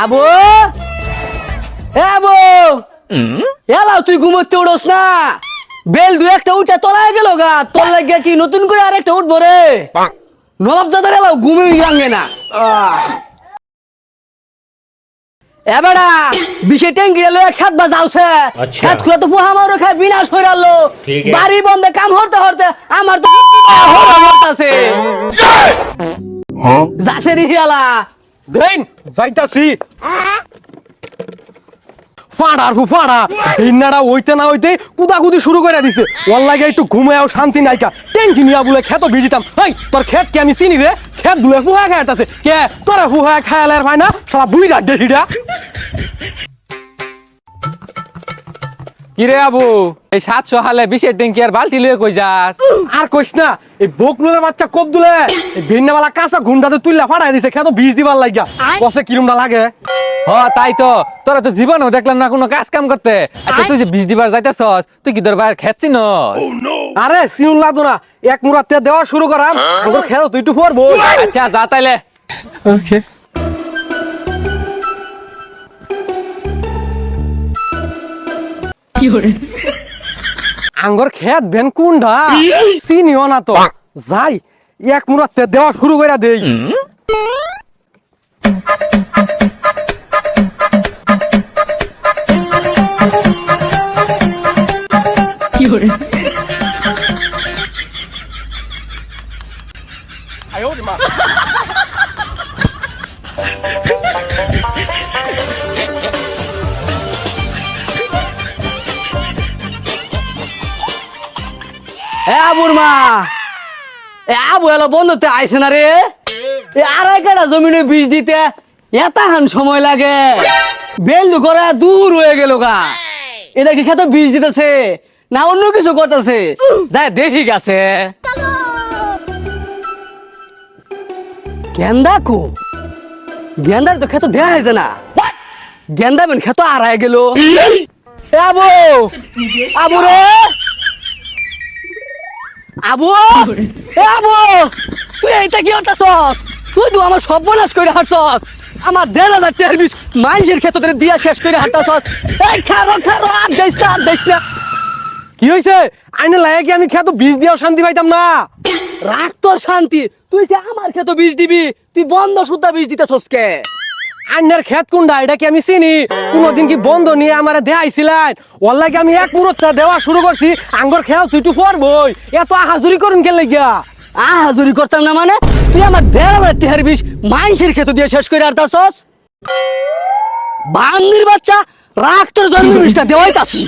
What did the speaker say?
আবু? এ Abu! Allow তুই ঘুমোতে উঠোস না। বেল দু একটা উঠে তলায় গেল গা। তোর লাগিয়া কি নতুন করে আর একটা উঠবো রে? নবাব দাদার এলাও ঘুমে গাঙ্গে না। এবারা বিশে ট্যাঙ্কি লয়ে খেত বা যাওছে আচ্ছা। খেত খুলে তো পোহা মারো খায় বিনাশ হয়ে আছে। বাড়ি বন্ধে কাম হরতে হরতে আমার তো হরা হরতাছে যাচ্ছে দেখি আলা দেন যাইতাছি। ফাড়ার হু ফাড়া ভিন্নারা ওইতে না হইতে কুদাকুদি শুরু করে দিছে। ওর লাগে একটু ঘুমায়ও শান্তি নাইকা। টেঙ্কি নিয়া বলে খেত ভিজিতাম। এই তোর খেত কি আমি চিনি রে? খেত দুলে হুহা খাইতাছে। কে? তোরা হুহা খায়ালের ভাই না? সারা বুড়ি রাখ দে কিরে আবু? এই সাতশো হালে বিশের ট্যাঙ্কি আর বালতি লুয়ে কই যাস? আর কইস না এই বকনুলের বাচ্চা কোপ দুলে এই ভিন্নাওয়ালা কাঁচা গুন্ডাতে তুললা ফাড়াই দিছে খেত বিষ দিবার লাগিয়া। কসে কিরমটা লাগে? হ তাই তো। তোরা তো জীবনও দেখলাম না কোনো কাজ কাম করতে। আচ্ছা তুই যে বিষ দিবার যাইতেছস তুই কি তোর বাইরে খেচ্ছি আরে সিনুল লাগতো না এক মুরাতে দেওয়া শুরু করাম তোর খেলো তুই একটু পড়ব আচ্ছা যা তাইলে। ওকে আঙ্গর খেত বেন কুন্ডা চিনিও না তো। যাই এক মুরাতে দেওয়া শুরু করে দেই। এ আবুর মা। এ আবু এলো বন্ধুতে আইসে না রে? এ আড়াই কাটা জমিনে বীজ দিতে এতাহান সময় লাগে। করে দূর হয়ে গেল গা। এটা কি খেতে বীজ দিতেছে না অন্য কিছু করতেছে। যাই দেখি গেছে। গেন্দা কো? গেন্দার তো খেতে দেয়া হয়েছে না। গেন্দা বেন খেতে আড়াই গেল। এ আবু! আবু রে! আবু! এ আবু! তুই এইটা কি হতাছস তুই তো আমার সর্বনাশ করে হাঁটছস। আমার দেড় হাজার টের বিশ মানুষের ক্ষেত্রে দিয়া শেষ করে হাঁটতাছস। এই খারো খারো আর দেশ না, আর দেশ না। কি হয়েছে আইনে লাগে কি আমি খেত বিষ দিয়েও শান্তি পাইতাম না। রাখ তোর শান্তি। তুই আমার ক্ষেত বীজ দিবি, তুই বন্ধ সুদ্ধা বীজ দিতেছস কে? আইনের খেত কুন্ডা, এটা কি আমি চিনি? কোনোদিন কি বন্ধ নিয়ে আমার দেখাইছিলেন ওর আমি এক মুহূর্তে দেওয়া শুরু করছি, আঙ্গর খেয়াল তুই তো পড়বই। এত হাজুরি করুন কে লাগিয়া? আ হাজুরি করতাম না মানে? তুই আমার দেড় হাজার টের বিশ মানুষের খেত দিয়ে শেষ করে হাঁটতাছস বান্দির বাচ্চা রাখ তোর জন্ম বিষটা দেওয়াই তাছি